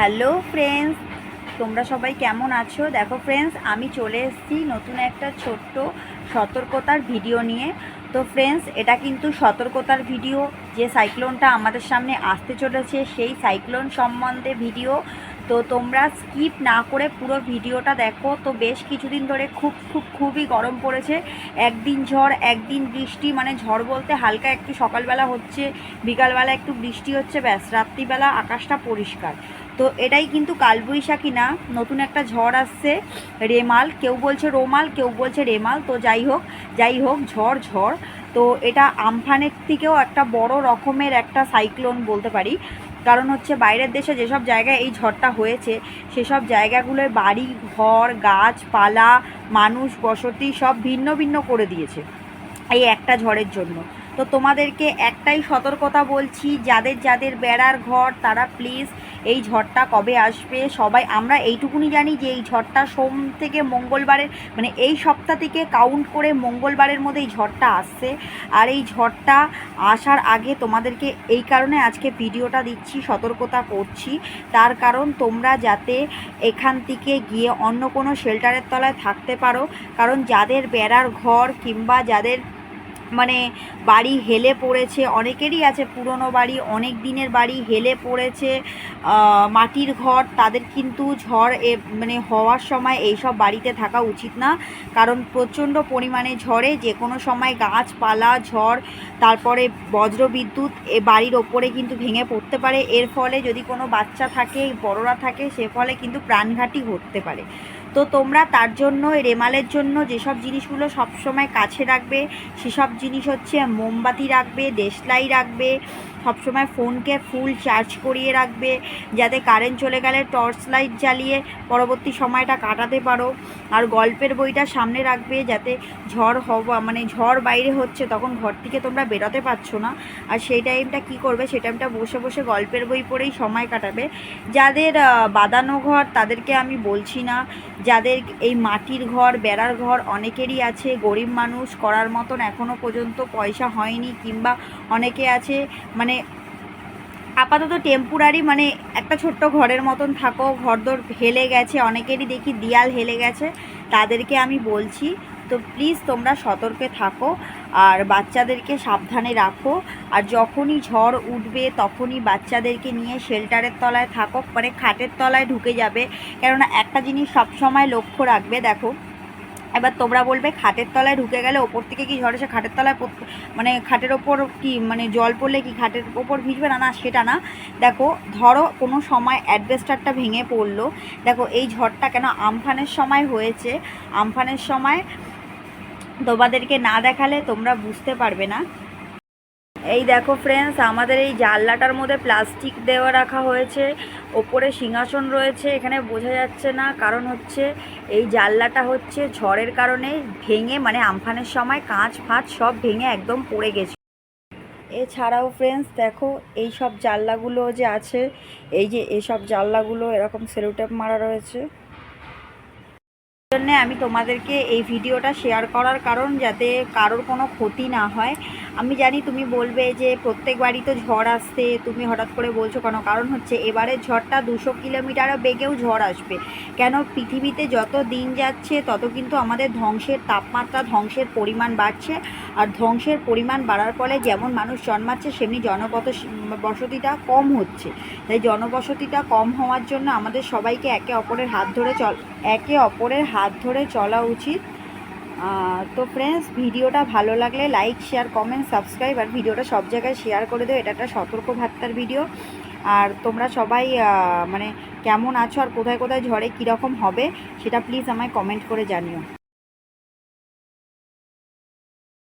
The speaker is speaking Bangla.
হ্যালো ফ্রেন্ডস, তোমরা সবাই কেমন আছো? দেখো ফ্রেন্ডস, আমি চলে এসেছি নতুন একটা ছোট্ট সতর্কতার ভিডিও নিয়ে। তো ফ্রেন্ডস, এটা কিন্তু সতর্কতার ভিডিও, যে সাইক্লোনটা আমাদের সামনে আসতে চলেছে, সেই সাইক্লোন সম্বন্ধে ভিডিও। তো তোমরা স্কিপ না করে পুরো ভিডিওটা দেখো। তো বেশ কিছুদিন ধরে খুব খুব, খুবই গরম পড়েছে। একদিন ঝড়, একদিন বৃষ্টি মানে ঝড় বলতে হালকা একটু সকালবেলা হচ্ছে, বিকালবেলা একটু বৃষ্টি হচ্ছে, ব্যাস, রাত্রিবেলা আকাশটা পরিষ্কার। তো এটাই কিন্তু কালবৈশাখী না, নতুন একটা ঝড় আসছে, রেমাল, কেউ বলছে রোমাল, কেউ বলছে রেমাল, তো যাই হোক যাই হোক, ঝড় ঝড়, তো এটা আমফানের থেকেও একটা বড় রকমের একটা সাইক্লোন বলতে পারি, কারণ হচ্ছে বাইরের দেশে যেসব জায়গায় এই ঝড়টা হয়েছে, সেসব জায়গাগুলোয় বাড়ি, ঘর, গাছপালা, মানুষ, বসতি সব ভিন্ন ভিন্ন করে দিয়েছে, এই একটা ঝড়ের জন্য। তো তোমাদেরকে একটাই সতর্কতা বলছি, যাদের যাদের বেড়ার ঘর, তারা প্লিজ এই ঝড়টা কবে আসবে? সবাই, আমরা এইটুকুনি জানি যে এই ঝড়টা সোম থেকে মঙ্গলবারের মানে এই সপ্তাহ থেকে কাউন্ট করে মঙ্গলবারের মধ্যে এই ঝড়টা আসছে। আর এই ঝড়টা আসার আগে তোমাদেরকে এই কারণে আজকে ভিডিওটা দিচ্ছি, সতর্কতা করছি। তার কারণ তোমরা যাতে এখান থেকে গিয়ে অন্য কোনো শেল্টারের তলায় থাকতে পারো। কারণ যাদের বেড়ার ঘর কিংবা যাদের মানে বাড়ি হেলে পড়েছে, অনেকেরই আছে পুরনো বাড়ি, অনেক দিনের বাড়ি হেলে পড়েছে মাটির ঘর, তাদের কিন্তু ঝড় এ মানে হওয়ার সময় এইসব বাড়িতে থাকা উচিত না। কারণ প্রচণ্ড পরিমাণে ঝড়ে, যে কোনো সময় গাছপালা, ঝড়, তারপরে বজ্রবিদ্যুৎ এ বাড়ির ওপরে কিন্তু ভেঙে পড়তে পারে। এর ফলে যদি কোনো বাচ্চা থাকে, বড়রা থাকে, সে ফলে কিন্তু প্রাণঘাতী ঘটতে পারে। তো তোমরা তার জন্য রেমালের জন্য যেসব জিনিসগুলো সবসময় কাছে রাখবে, সেসব জিনিস হচ্ছে মোমবাতি রাখবে, দেশলাই রাখবে সবসময় ফোনকে ফুল চার্জ করিয়ে রাখবে, যাতে কারেন্ট চলে গেলে টর্চ লাইট জ্বালিয়ে পরবর্তী সময়টা কাটাতে পারো। আর গল্পের বইটা সামনে রাখবে যাতে ঝড় হওয়া মানে ঝড় বাইরে হচ্ছে তখন ঘর থেকে তোমরা বেরোতে পারছ না। আর সেই টাইমটা কি করবে, সেই টাইমটা বসে বসে গল্পের বই পড়েই সময় কাটাবে। যাদের বাঁধানো ঘর তাদেরকে আমি বলছি না। যাদের এই মাটির ঘর, বেড়ার ঘর অনেকেরই আছে, গরিব মানুষ করার মতন এখনও পর্যন্ত পয়সা হয়নি কিংবা অনেকে আছে মানে আপাতত টেম্পোরারি মানে একটা ছোট্ট ঘরের মতন থাকো, ঘরদোর হেলে গেছে, অনেকেরই দেখি দিয়াল হেলে গেছে, তাদেরকে আমি বলছি, তো প্লিজ তোমরা সতর্কে থাকো আর বাচ্চাদেরকে সাবধানে রাখো, আর যখনই ঝড় উঠবে তখনই বাচ্চাদেরকে নিয়ে শেল্টারের তলায় থাকো মানে খাটের তলায় ঢুকে যাবে, কেননা একটা জিনিস সবসময় লক্ষ্য রাখবে, দেখো। এবার তোমরা বলবে, খাটের তলায় ঢুকে গেলে ওপর থেকে কি ঝড় এসে খাটের তলায় মানে খাটের ওপর কি মানে জল পড়লে কি খাটের ওপর ভিজবে? না না, সেটা না। দেখো, ধরো কোনো সময় অ্যাডভেস্টারটা ভেঙে পড়ল। দেখো, এই ঝড়টা কেন আমফানের সময় হয়েছে? আমফানের সময় তোমাদেরকে না দেখালে তোমরা বুঝতে পারবে না। এই দেখো ফ্রেন্ডস আমাদের এই জানলাটার মধ্যে প্লাস্টিক দেওয়া রাখা হয়েছে। ওপরে সিংহাসন রয়েছে, এখানে বোঝা যাচ্ছে না। কারণ হচ্ছে, এই জানলাটা হচ্ছে ঝড়ের কারণে ভেঙে মানে আমফানের সময় কাঁচ ফাঁচ সব ভেঙে একদম পড়ে গেছে। এছাড়াও ফ্রেন্ডস দেখো, এই সব জানলাগুলো যে আছে, এই যে এইসব জানলাগুলো এরকম সেলোটেপ মারা রয়েছে। জন্য আমি তোমাদেরকে এই ভিডিওটা শেয়ার করার কারণ যাতে কারোর কোনো ক্ষতি না হয়। আমি জানি তুমি বলবে যে প্রত্যেক বাড়ি তো ঝড় আসছে, তুমি হঠাৎ করে বলছো কেন? কারণ হচ্ছে এবারের ঝড়টা দুশো কিলোমিটারও বেগেও ঝড় আসবে। কেন পৃথিবীতে যত দিন যাচ্ছে, তত কিন্তু আমাদের ধ্বংসের তাপমাত্রা, ধ্বংসের পরিমাণ বাড়ছে। আর ধ্বংসের পরিমাণ বাড়ার ফলে যেমন মানুষ জন্মাচ্ছে, সেমনি জনপদ বসতিটা কম হচ্ছে। তাই জনবসতিটা কম হওয়ার জন্য আমাদের সবাইকে একে অপরের হাত ধরে চল, একে অপরের হাত ধরে চলা উচিত। তো ফ্রেন্ডস ভিডিওটা ভালো লাগলে লাইক শেয়ার কমেন্ট সাবস্ক্রাইব আর ভিডিওটা সব জায়গায় শেয়ার করে দেবে এটা একটা সতর্ক ভাত্তার ভিডিও আর তোমরা সবাই মানে কেমন আছো আর কোথায় কোথায় ঝড়ে কীরকম হবে, সেটা প্লিজ আমায় কমেন্ট করে জানিও।